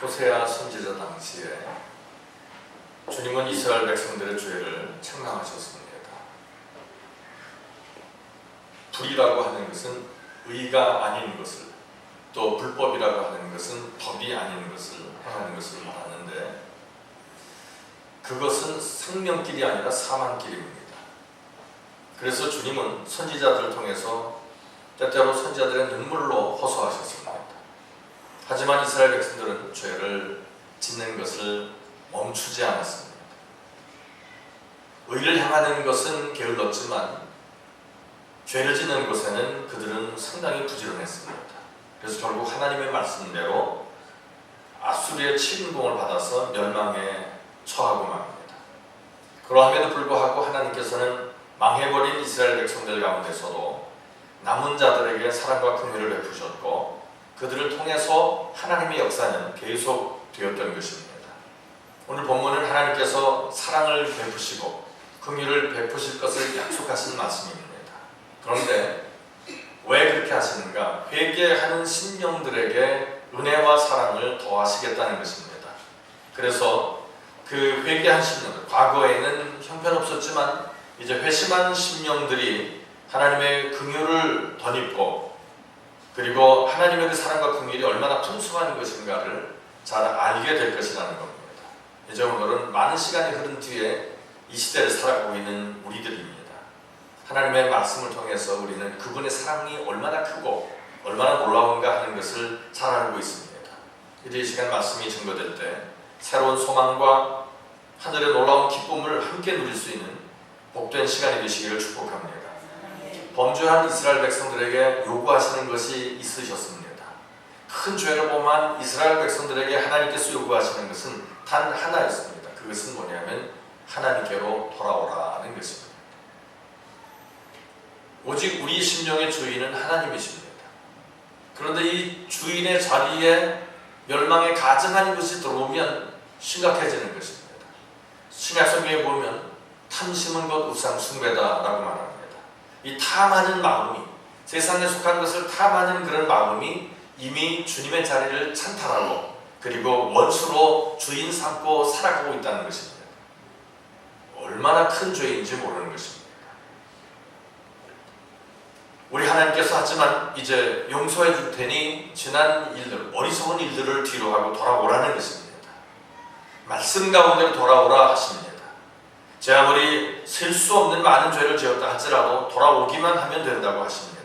호세아 선지자 당시에 주님은 이스라엘 백성들의 죄를 책망하셨습니다. 불이라고 하는 것은 의가 아닌 것을 또 불법이라고 하는 것은 법이 아닌 것을 행하는 것을 말하는데 그것은 생명길이 아니라 사망길입니다. 그래서 주님은 선지자들을 통해서 때때로 선지자들의 눈물로 호소하셨습니다. 하지만 이스라엘 백성들은 죄를 짓는 것을 멈추지 않았습니다. 의를 향하는 것은 게을렀지만 죄를 짓는 곳에는 그들은 상당히 부지런했습니다. 그래서 결국 하나님의 말씀대로 아수리의 침공을 받아서 멸망에 처하고 맙니다. 그러함에도 불구하고 하나님께서는 망해버린 이스라엘 백성들 가운데서도 남은 자들에게 사랑과 긍휼을 베푸셨고 그들을 통해서 하나님의 역사는 계속 되었던 것입니다. 오늘 본문은 하나님께서 사랑을 베푸시고 긍휼을 베푸실 것을 약속하신 말씀입니다. 그런데 왜 그렇게 하시는가? 회개하는 신령들에게 은혜와 사랑을 더하시겠다는 것입니다. 그래서 그 회개한 신령들, 과거에는 형편없었지만 이제 회심한 신령들이 하나님의 긍휼을 덧입고 그리고 하나님의 그 사랑과 긍휼이 얼마나 풍성한 것인가를 잘 알게 될 것이라는 겁니다. 이제 오늘은 많은 시간이 흐른 뒤에 이 시대를 살아가고 있는 우리들입니다. 하나님의 말씀을 통해서 우리는 그분의 사랑이 얼마나 크고 얼마나 놀라운가 하는 것을 잘 알고 있습니다. 이제 이 시간 말씀이 증거될 때 새로운 소망과 하늘의 놀라운 기쁨을 함께 누릴 수 있는 복된 시간이 되시기를 축복합니다. 범죄한 이스라엘 백성들에게 요구하시는 것이 있으셨습니다. 큰 죄를 범한 이스라엘 백성들에게 하나님께서 요구하시는 것은 단 하나였습니다. 그것은 뭐냐면 하나님께로 돌아오라는 것입니다. 오직 우리 심령의 주인은 하나님이십니다. 그런데 이 주인의 자리에 멸망에 가증한 것이 들어오면 심각해지는 것입니다. 신약성경에 보면 탐심은 것 우상 숭배다라고 말합니다. 이 탐하는 마음이 세상에 속한 것을 탐하는 그런 마음이 이미 주님의 자리를 찬탈하고 그리고 원수로 주인 삼고 살아가고 있다는 것입니다. 얼마나 큰 죄인지 모르는 것입니다. 우리 하나님께서 하지만 이제 용서해 줄 테니 지난 일들, 어리석은 일들을 뒤로 하고 돌아오라는 것입니다. 말씀 가운데로 돌아오라 하십니다. 제 아무리 셀 수 없는 많은 죄를 지었다 할지라도 돌아오기만 하면 된다고 하십니다.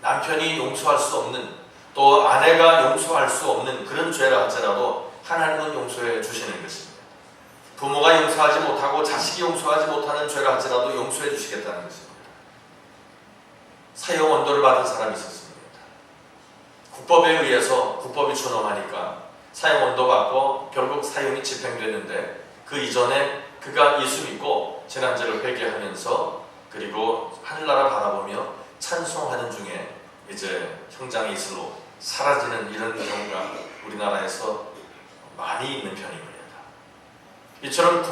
남편이 용서할 수 없는 또 아내가 용서할 수 없는 그런 죄라 할지라도 하나님은 용서해 주시는 것입니다. 부모가 용서하지 못하고 자식이 용서하지 못하는 죄라 할지라도 용서해 주시겠다는 것입니다. 사형 언도를 받은 사람이 있었습니다. 국법에 의해서 국법이 준엄하니까 사형 언도 받고 결국 사형이 집행됐는데 그 이전에 그가 예수 믿고 재난제를 회개하면서 그리고 하늘나라 바라보며 찬송하는 중에 이제 형장의 이슬로 사라지는 이런 경우가 우리나라에서 많이 있는 편입니다. 이처럼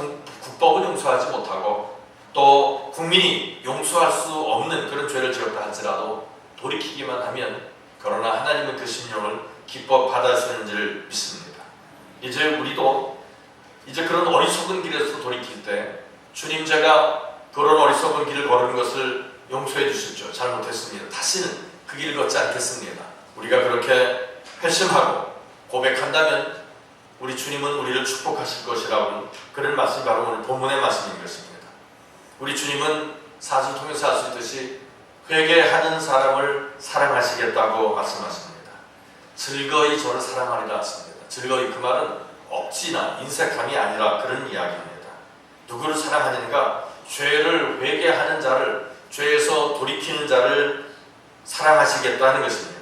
국법은 용서하지 못하고 또 국민이 용서할 수 없는 그런 죄를 지었다 할지라도 돌이키기만 하면 그러나 하나님은 그 심령을 기뻐 받아주시는지를 믿습니다. 이제 우리도 이제 그런 어리석은 길에서 돌이킬 때 주님 제가 그런 어리석은 길을 걸은 것을 용서해 주십시오. 잘못했습니다. 다시는 그 길을 걷지 않겠습니다. 우리가 그렇게 회심하고 고백한다면 우리 주님은 우리를 축복하실 것이라고 그런 말씀이 바로 오늘 본문의 말씀인 것입니다. 우리 주님은 사실 통해서 알수 있듯이 회개하는 사람을 사랑하시겠다고 말씀하십니다. 즐거이 저를 사랑하리라 하십니다. 즐거이 그 말은 억지나 인색함이 아니라 그런 이야기입니다. 누구를 사랑하는가? 죄를 회개하는 자를 죄에서 돌이키는 자를 사랑하시겠다는 것입니다.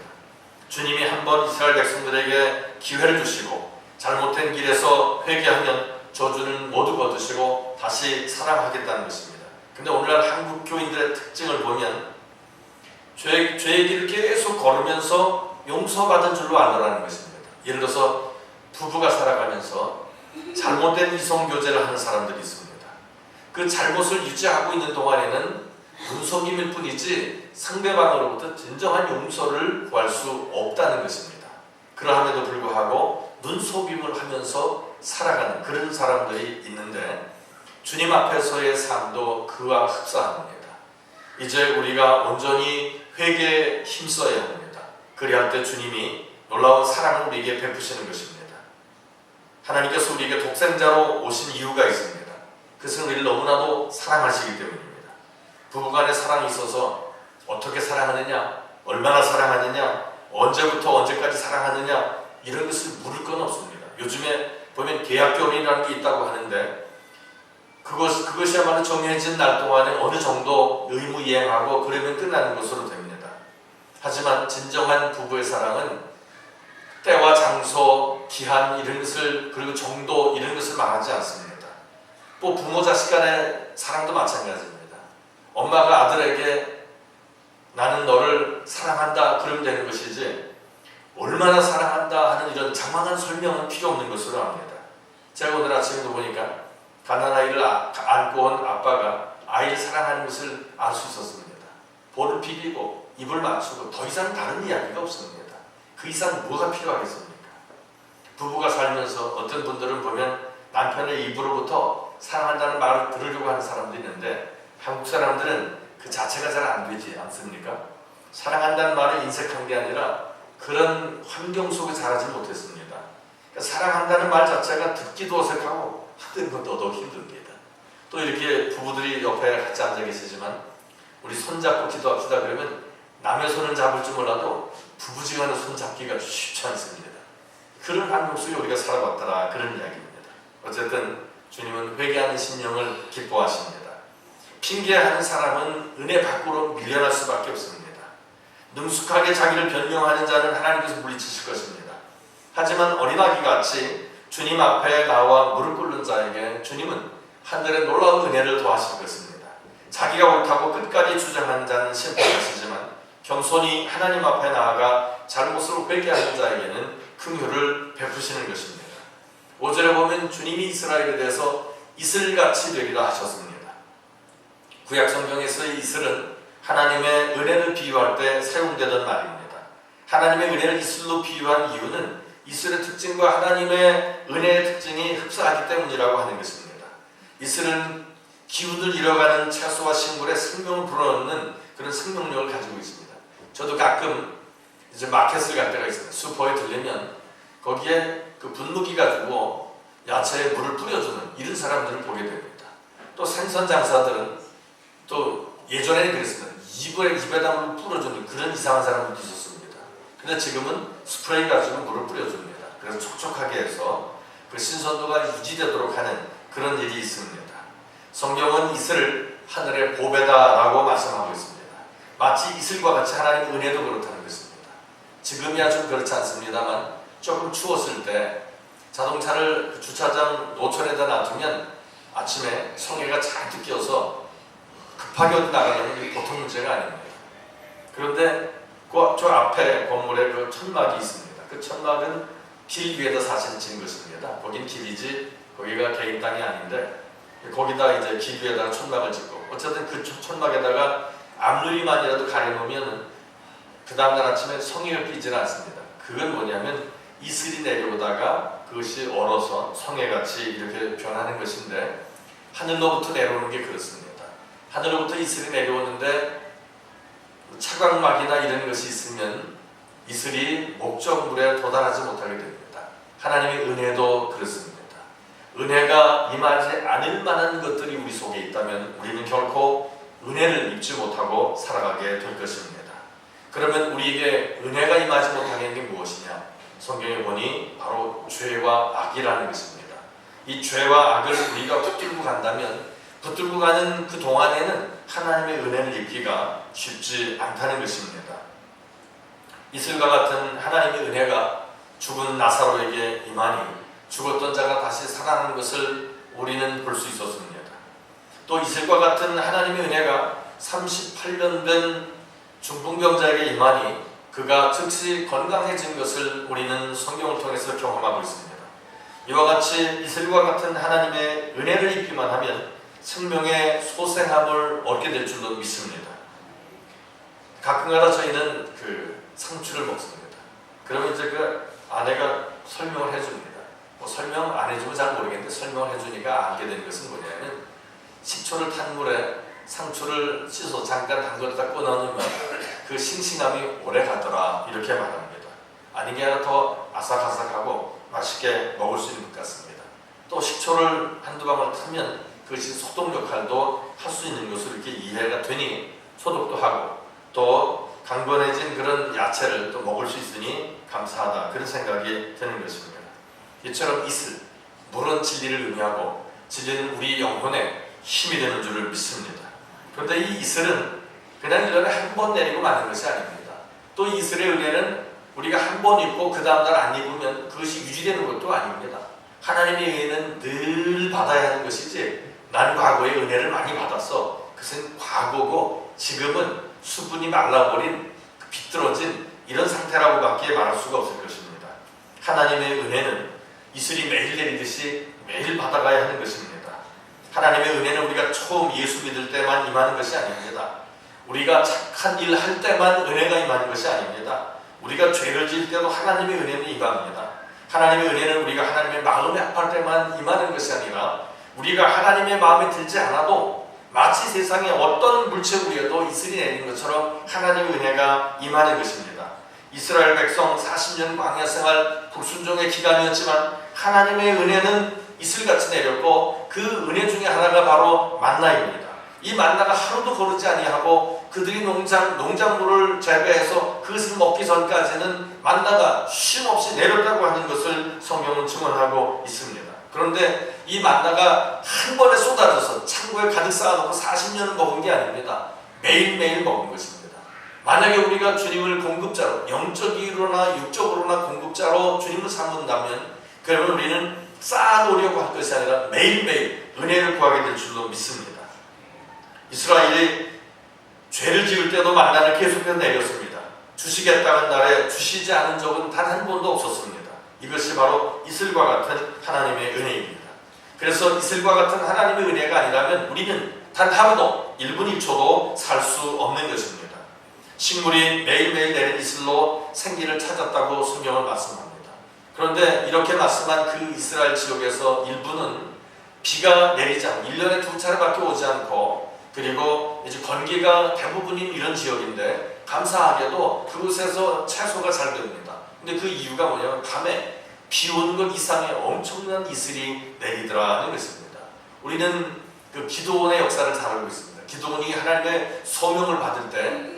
주님이 한번 이스라엘 백성들에게 기회를 주시고 잘못된 길에서 회개하면 저주는 모두 거두시고 다시 사랑하겠다는 것입니다. 근데 오늘날 한국 교인들의 특징을 보면 죄, 죄의 길을 계속 걸으면서 용서받은 줄로 알더라는 것입니다. 예를 들어서 부부가 살아가면서 잘못된 이성교제를 하는 사람들이 있습니다. 그 잘못을 유지하고 있는 동안에는 분속임일 뿐이지 상대방으로부터 진정한 용서를 구할 수 없다는 것입니다. 그러함에도 불구하고 눈 눈속임을 하면서 살아가는 그런 사람들이 있는데 주님 앞에서의 삶도 그와 흡사합니다. 이제 우리가 온전히 회개에 힘써야 합니다. 그리할 때 주님이 놀라운 사랑을 우리에게 베푸시는 것입니다. 하나님께서 우리에게 독생자로 오신 이유가 있습니다. 그것은 우리를 너무나도 사랑하시기 때문입니다. 부부간의 사랑이 있어서 어떻게 사랑하느냐, 얼마나 사랑하느냐, 언제부터 언제까지 사랑하느냐 이런 것을 물을 건 없습니다. 요즘에 보면 계약 결혼이라는 게 있다고 하는데 그것 그것이야말로 정해진 날 동안에 어느 정도 의무 이행하고 그러면 끝나는 것으로 됩니다. 하지만 진정한 부부의 사랑은 때와 장소, 기한 이런 것을 그리고 정도 이런 것을 말하지 않습니다. 또 부모 자식 간의 사랑도 마찬가지입니다. 엄마가 아들에게 나는 너를 사랑한다 그러면 되는 것이지 얼마나 사랑한다 하는 이런 장황한 설명은 필요 없는 것으로 압니다. 제가 오늘 아침에도 보니까 가난아이를 아- 안고 온 아빠가 아이를 사랑하는 것을 알 수 있었습니다. 볼을 비비고 입을 맞추고 더 이상 다른 이야기가 없습니다. 그 이상 뭐가 필요하겠습니까? 부부가 살면서 어떤 분들은 보면 남편의 입으로부터 사랑한다는 말을 들으려고 하는 사람도 있는데 한국 사람들은 그 자체가 잘 안 되지 않습니까? 사랑한다는 말을 인색한 게 아니라 그런 환경 속에 자라지 못했습니다. 그러니까 사랑한다는 말 자체가 듣기도 어색하고 하는 것도 더욱 힘듭니다. 또 이렇게 부부들이 옆에 같이 앉아 계시지만 우리 손 잡고 기도합시다 그러면 남의 손은 잡을 줄 몰라도 부부지간의 손 잡기가 쉽지 않습니다. 그런 환경 속에 우리가 살아왔더라 그런 이야기입니다. 어쨌든 주님은 회개하는 심령을 기뻐하십니다. 핑계하는 사람은 은혜 밖으로 밀려날 수밖에 없습니다. 능숙하게 자기를 변명하는 자는 하나님께서 물리치실 것입니다. 하지만 어린아기 같이 주님 앞에 나와 무릎 꿇는 자에게 주님은 하늘의 놀라운 은혜를 더하실 것입니다. 자기가 옳다고 끝까지 주장하는 자는 심판하시지만 겸손히 하나님 앞에 나아가 잘못을 회개하는 자에게는 긍휼을 베푸시는 것입니다. 5절에 보면 주님이 이스라엘에 대해서 이슬같이 되리라 하셨습니다. 구약 성경에서의 이슬은 하나님의 은혜를 비유할 때 사용되던 말입니다. 하나님의 은혜를 이슬로 비유한 이유는 이슬의 특징과 하나님의 은혜의 특징이 흡사하기 때문이라고 하는 것입니다. 이슬은 기운을 잃어가는 채소와 식물에 생명을 불어넣는 그런 생명력을 가지고 있습니다. 저도 가끔 이제 마켓을 갈 때가 있습니다. 슈퍼에 들리면 거기에 그 분무기 가지고 야채에 물을 뿌려주는 이런 사람들을 보게 됩니다. 또 생선 장사들은 또 예전에는 그랬습니다. 입에 입에다 물을 뿌려주는 그런 이상한 사람들도 있었습니다. 근데 지금은 스프레이 가지고 물을 뿌려줍니다. 그래서 촉촉하게 해서 그 신선도가 유지되도록 하는 그런 일이 있습니다. 성경은 이슬을 하늘의 보배다라고 말씀하고 있습니다. 마치 이슬과 같이 하나님의 은혜도 그렇다는 것입니다. 지금이야 좀 그렇지 않습니다만 조금 추웠을 때 자동차를 그 주차장 노천에다 놔두면 아침에 성에가 잔뜩 끼어서 급하게 어디 나가려면 이게 보통 문제가 아닙니다. 그런데 그 저 앞에 건물에 그 천막이 있습니다. 그 천막은 길 위에다 사실 진 것입니다. 거긴 길이지 거기가 개인 땅이 아닌데 거기다 이제 길 위에다가 천막을 짓고 어쨌든 그 천- 천막에다가 앞유리만이라도 가려놓으면 그 다음날 아침에 성의가 끼지는 않습니다. 그건 뭐냐면 이슬이 내려오다가 그것이 얼어서 성에같이 이렇게 변하는 것인데 하늘로부터 내려오는 게 그렇습니다. 하늘로부터 이슬이 내려오는데 차광막이나 이런 것이 있으면 이슬이 목적물에 도달하지 못하게 됩니다. 하나님의 은혜도 그렇습니다. 은혜가 임하지 않을 만한 것들이 우리 속에 있다면 우리는 결코 은혜를 입지 못하고 살아가게 될 것입니다. 그러면 우리에게 은혜가 임하지 못하는 게 무엇이냐? 성경에 보니 바로 죄와 악이라는 것입니다. 이 죄와 악을 우리가 붙들고 간다면 붙들고 가는 그 동안에는 하나님의 은혜를 입기가 쉽지 않다는 것입니다. 이슬과 같은 하나님의 은혜가 죽은 나사로에게 임하니 죽었던 자가 다시 살아나는 것을 우리는 볼 수 있었습니다. 또 이슬과 같은 하나님의 은혜가 38년 된 중풍병자에게 임하니 그가 즉시 건강해진 것을 우리는 성경을 통해서 경험하고 있습니다. 이와 같이 이슬과 같은 하나님의 은혜를 입기만 하면 생명의 소생함을 얻게 될 줄로 믿습니다. 가끔가다 저희는 그 상추를 먹습니다. 그러면 이제 그 아내가 설명을 해줍니다. 뭐 설명 안 해주면 잘 모르겠는데 설명을 해주니까 알게 되는 것은 뭐냐면 식초를 탄 물에 상추를 씻어 잠깐 담갔다 꺼내놓으면 그 싱싱함이 오래 가더라 이렇게 말합니다. 아닌 게 아니라 더 아삭아삭하고 맛있게 먹을 수 있는 것 같습니다. 또 식초를 한두 방울 타면 그것이 소독 역할도 할 수 있는 것으로 이렇게 이해가 되니 소독도 하고 또 강건해진 그런 야채를 또 먹을 수 있으니 감사하다 그런 생각이 드는 것입니다. 이처럼 이슬 물은 진리를 의미하고 진리는 우리 영혼에 힘이 되는 줄을 믿습니다. 그런데 이 이슬은 그냥 1년에 한 번 내리고 마는 것이 아닙니다. 또 이슬의 은혜는 우리가 한 번 입고 그 다음날 안 입으면 그것이 유지되는 것도 아닙니다. 하나님의 은혜는 늘 받아야 하는 것이지 난 과거에 은혜를 많이 받았어. 그것은 과거고 지금은 수분이 말라버린 그 비뚤어진 이런 상태라고 밖에 말할 수가 없을 것입니다. 하나님의 은혜는 이슬이 매일 내리듯이 매일 받아가야 하는 것입니다. 하나님의 은혜는 우리가 처음 예수 믿을 때만 임하는 것이 아닙니다. 우리가 착한 일 할 때만 은혜가 임하는 것이 아닙니다. 우리가 죄를 지을 때도 하나님의 은혜는 임합니다. 하나님의 은혜는 우리가 하나님의 마음에 아플 때만 임하는 것이 아니라 우리가 하나님의 마음에 들지 않아도 마치 세상에 어떤 물체 위에도 이슬이 내리는 것처럼 하나님의 은혜가 임하는 것입니다. 이스라엘 백성 40년 광야 생활 불순종의 기간이었지만 하나님의 은혜는 이슬같이 내렸고 그 은혜 중에 하나가 바로 만나입니다. 이 만나가 하루도 거르지 아니하고 그들이 농장 농작물을 재배해서 그것을 먹기 전까지는 만나가 쉼 없이 내렸다고 하는 것을 성경은 증언하고 있습니다. 그런데 이 만나가 한 번에 쏟아져서 창고에 가득 쌓아놓고 40년을 먹은 게 아닙니다. 매일매일 먹은 것입니다. 만약에 우리가 주님을 공급자로 영적으로나 육적으로나 공급자로 주님을 삼는다면 그러면 우리는 쌓아놓으려고 할 것이 아니라 매일매일 은혜를 구하게 될 줄로 믿습니다. 이스라엘이 죄를 지을 때도 만나를 계속해서 내렸습니다. 주시겠다는 날에 주시지 않은 적은 단 한 번도 없었습니다. 이것이 바로 이슬과 같은 하나님의 은혜입니다. 그래서 이슬과 같은 하나님의 은혜가 아니라면 우리는 단 하루도 1분 1초도 살 수 없는 것입니다. 식물이 매일매일 내린 이슬로 생기를 찾았다고 성경을 말씀합니다. 그런데 이렇게 말씀한 그 이스라엘 지역에서 일부는 비가 내리지 않고 1년에 두 차례밖에 오지 않고 그리고 이제 건기가 대부분인 이런 지역인데 감사하게도 그곳에서 채소가 잘 됩니다. 근데 그 이유가 뭐냐면 밤에 비 오는 것 이상의 엄청난 이슬이 내리더라는 것입니다. 우리는 그 기도원의 역사를 잘 알고 있습니다. 기도원이 하나님의 소명을 받을 때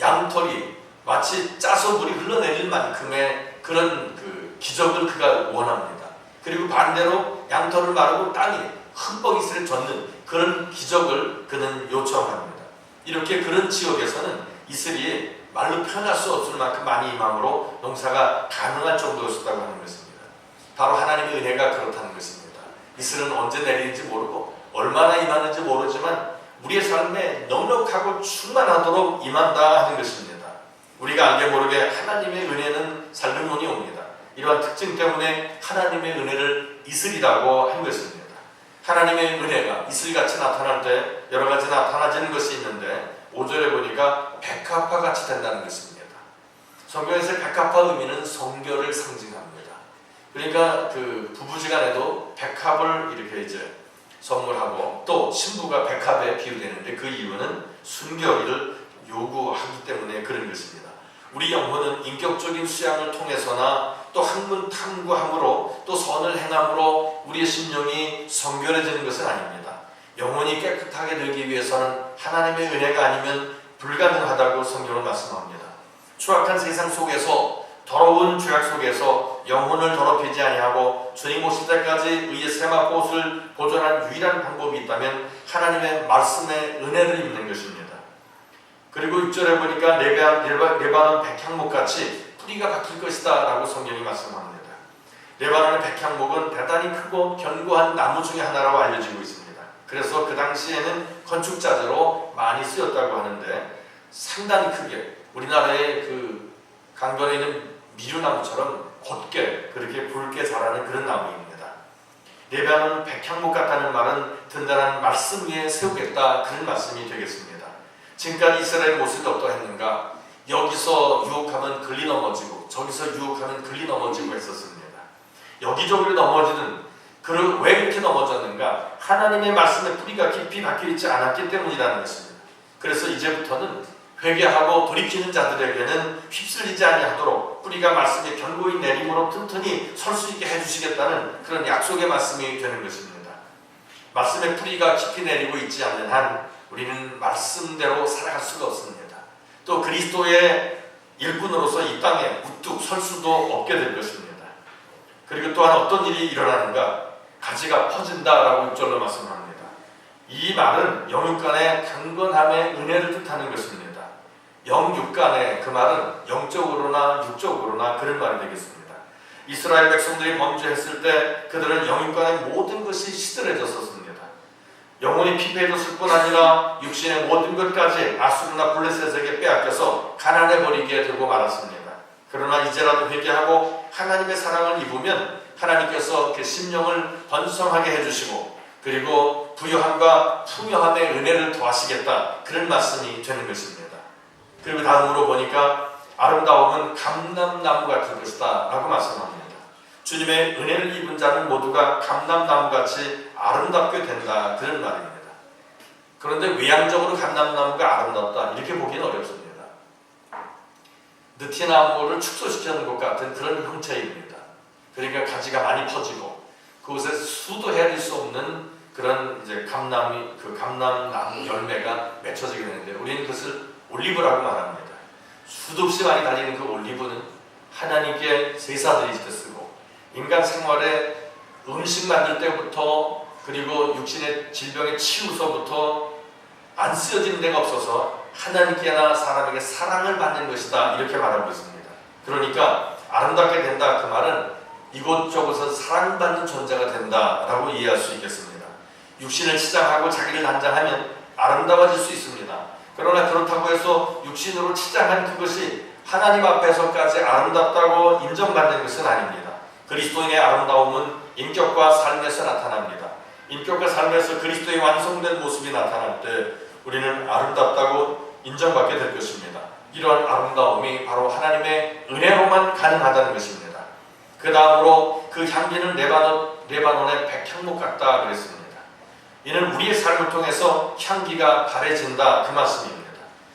양털이 마치 짜서 물이 흘러내릴 만큼의 그런 그 기적을 그가 원합니다. 그리고 반대로 양털을 마르고 땅이 흠뻑 이슬을 젓는 그런 기적을 그는 요청합니다. 이렇게 그런 지역에서는 이슬이 말로 표현할 수 없을 만큼 많이 임함으로 농사가 가능할 정도였다고 하는 것입니다. 바로 하나님의 은혜가 그렇다는 것입니다. 이슬은 언제 내리는지 모르고 얼마나 임하는지 모르지만 우리의 삶에 넉넉하고 충만하도록 임한다 하는 것입니다. 우리가 알게 모르게 하나님의 은혜는 살근론이 옵니다. 이러한 특징 때문에 하나님의 은혜를 이슬이라고 한 것입니다. 하나님의 은혜가 이슬같이 나타날 때 여러 가지 나타나지는 것이 있는데 5절에 보니까 백합화 같이 된다는 것입니다. 성경에서 백합화 의미는 성결을 상징합니다. 그러니까 그 부부지간에도 백합을 이렇게 이제 선물하고 또 신부가 백합에 비유되는데 그 이유는 순결을 요구하기 때문에 그런 것입니다. 우리 영혼은 인격적인 수양을 통해서나 또 학문 탐구함으로 또 선을 행함으로 우리의 심령이 성결해지는 것은 아닙니다. 영혼이 깨끗하게 되기 위해서는 하나님의 은혜가 아니면 불가능하다고 성경은 말씀합니다. 추악한 세상 속에서 더러운 죄악 속에서 영혼을 더럽히지 아니하고 주님 오실 때까지 의의 세마꽃을 보존한 유일한 방법이 있다면 하나님의 말씀의 은혜를 입는 것입니다. 그리고 6절에 보니까 레바논 백향목 같이 뿌리가 박힐 것이다 라고 성경이 말씀합니다. 레바논의 백향목은 대단히 크고 견고한 나무 중의 하나라고 알려지고 있습니다. 그래서 그 당시에는 건축자재로 많이 쓰였다고 하는데 상당히 크게 우리나라의 그 강변에 있는 미류나무처럼 곧게 그렇게 붉게 자라는 그런 나무입니다. 레바논 백향목 같다는 말은 든든한 말씀 위에 세우겠다 그런 말씀이 되겠습니다. 지금까지 이스라엘 모습이 어떠했는가? 여기서 유혹하면 글리 넘어지고 저기서 유혹하면 글리 넘어지고 했었습니다. 여기저기 넘어지는 그를 왜 그렇게 넘어졌는가? 하나님의 말씀에 뿌리가 깊이 박혀 있지 않았기 때문이라는 것입니다. 그래서 이제부터는 회개하고 돌이키는 자들에게는 휩쓸리지 아니하도록 뿌리가 말씀에 견고히 내림으로 튼튼히 설 수 있게 해주시겠다는 그런 약속의 말씀이 되는 것입니다. 말씀에 뿌리가 깊이 내리고 있지 않는 한 우리는 말씀대로 살아갈 수가 없습니다. 또 그리스도의 일꾼으로서 이 땅에 우뚝 설 수도 없게 될 것입니다. 그리고 또한 어떤 일이 일어나는가? 가지가 퍼진다라고 6절로 말씀합니다. 이 말은 영육간의 강건함의 은혜를 뜻하는 것입니다. 영육간의 그 말은 영적으로나 육적으로나 그런 말이 되겠습니다. 이스라엘 백성들이 범죄했을 때 그들은 영육간의 모든 것이 시들해졌었습니다. 영혼이 피폐해졌을 뿐 아니라 육신의 모든 것까지 아수르나 블레셋에게 빼앗겨서 가난해 버리게 되고 말았습니다. 그러나 이제라도 회개하고 하나님의 사랑을 입으면 하나님께서 그 심령을 번성하게 해주시고 그리고 부유함과 풍요함의 은혜를 더하시겠다 그런 말씀이 되는 것입니다. 그리고 다음으로 보니까 아름다움은 감람나무 같은 것이다 라고 말씀합니다. 주님의 은혜를 입은 자는 모두가 감람나무 같이 아름답게 된다 그런 말입니다. 그런데 외향적으로 감람나무가 아름답다 이렇게 보기는 어렵습니다. 느티나무를 축소시키는 것 같은 그런 형체입니다. 그러니까 가지가 많이 퍼지고 그곳에 수도 헤아릴 수 없는 그런 이제 감나무 그 감람나무 열매가 맺혀지게 되는데 우리는 그것을 올리브라고 말합니다. 수도 없이 많이 달리는 그 올리브는 하나님께 제사들이 쓰고 인간 생활에 음식 만들 때부터 그리고 육신의 질병의 치유서부터 안 쓰여지는 데가 없어서 하나님께나 사람에게 사랑을 받는 것이다 이렇게 말하고 있습니다. 그러니까 아름답게 된다 그 말은 이곳저곳에서 사랑받는 존재가 된다라고 이해할 수 있겠습니다. 육신을 치장하고 자기를 단장하면 아름다워질 수 있습니다. 그러나 그렇다고 해서 육신으로 치장한 그것이 하나님 앞에서까지 아름답다고 인정받는 것은 아닙니다. 그리스도인의 아름다움은 인격과 삶에서 나타납니다. 인격과 삶에서 그리스도의 완성된 모습이 나타날 때 우리는 아름답다고 인정받게 될 것입니다. 이러한 아름다움이 바로 하나님의 은혜로만 가능하다는 것입니다. 그 다음으로 그 향기는 레바논, 레바논의 백향목 같다 그랬습니다. 이는 우리의 삶을 통해서 향기가 바래진다 그 말씀입니다.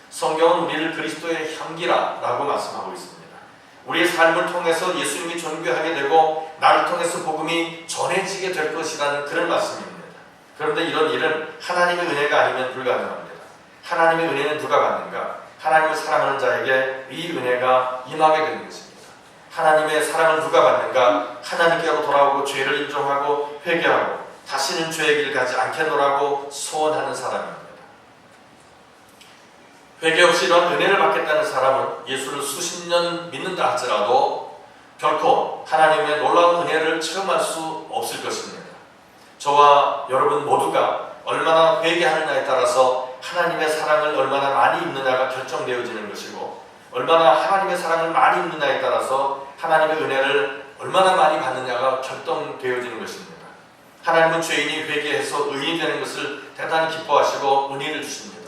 성경은 우리를 그리스도의 향기라라고 말씀하고 있습니다. 우리의 삶을 통해서 예수님이 존귀하게 되고 나를 통해서 복음이 전해지게 될 것이라는 그런 말씀입니다. 그런데 이런 일은 하나님의 은혜가 아니면 불가능합니다. 하나님의 은혜는 누가 받는가? 하나님을 사랑하는 자에게 이 은혜가 임하게 되는 것입니다. 하나님의 사랑을 누가 받는가? 하나님께로 돌아오고 죄를 인정하고 회개하고 다시는 죄의 길 가지 않겠노라고 소원하는 사람입니다. 회개 없이 이런 은혜를 받겠다는 사람은 예수를 수십 년 믿는다 할지라도 결코 하나님의 놀라운 은혜를 체험할 수 없을 것입니다. 저와 여러분 모두가 얼마나 회개하느냐에 따라서 하나님의 사랑을 얼마나 많이 입느냐가 결정되어지는 것이고 얼마나 하나님의 사랑을 많이 입느냐에 따라서 하나님의 은혜를 얼마나 많이 받느냐가 결정되어지는 것입니다. 하나님은 죄인이 회개해서 의인이 되는 것을 대단히 기뻐하시고 은혜를 주십니다.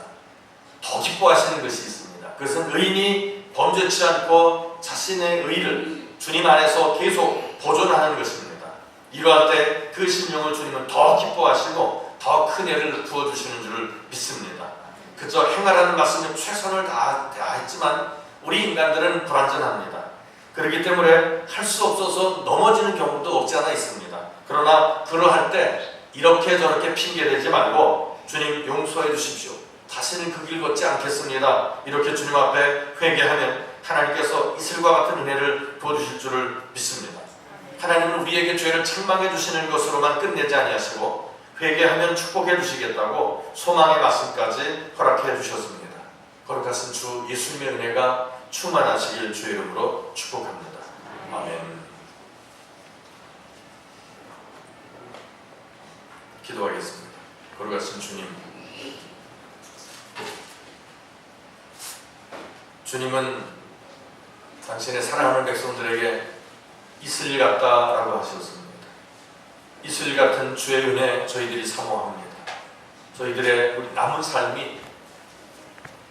더 기뻐하시는 것이 있습니다. 그것은 의인이 범죄치 않고 자신의 의를 주님 안에서 계속 보존하는 것입니다. 이러할 때 그 심령을 주님은 더 기뻐하시고 더 큰 애를 부어주시는 줄을 믿습니다. 그저 행하라는 말씀에 최선을 다, 다했지만 우리 인간들은 불완전합니다. 그렇기 때문에 할 수 없어서 넘어지는 경우도 없지 않아 있습니다. 그러나 그러할 때 이렇게 저렇게 핑계대지 말고 주님 용서해 주십시오. 다시는 그 길 걷지 않겠습니다. 이렇게 주님 앞에 회개하면 하나님께서 이슬과 같은 은혜를 부어주실 줄을 믿습니다. 하나님은 우리에게 죄를 책망해 주시는 것으로만 끝내지 아니하시고 회개하면 축복해 주시겠다고 소망의 말씀까지 허락해 주셨습니다. 거룩하신 주 예수님의 은혜가 충만하시길 주의 이름으로 축복합니다. 아멘. 기도하겠습니다. 거룩하신 주님, 주님은 당신의 사랑하는 백성들에게 일 같다라고 하셨습니다. 일 같은 주의 은혜 저희들이 사모합니다. 저희들의 남은 삶이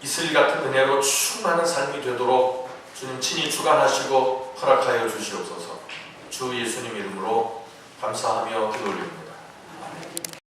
일 같은 은혜로 충만한 삶이 되도록 주님 친히 주관하시고 허락하여 주시옵소서. 주 예수님 이름으로 감사하며 기도 올립니다.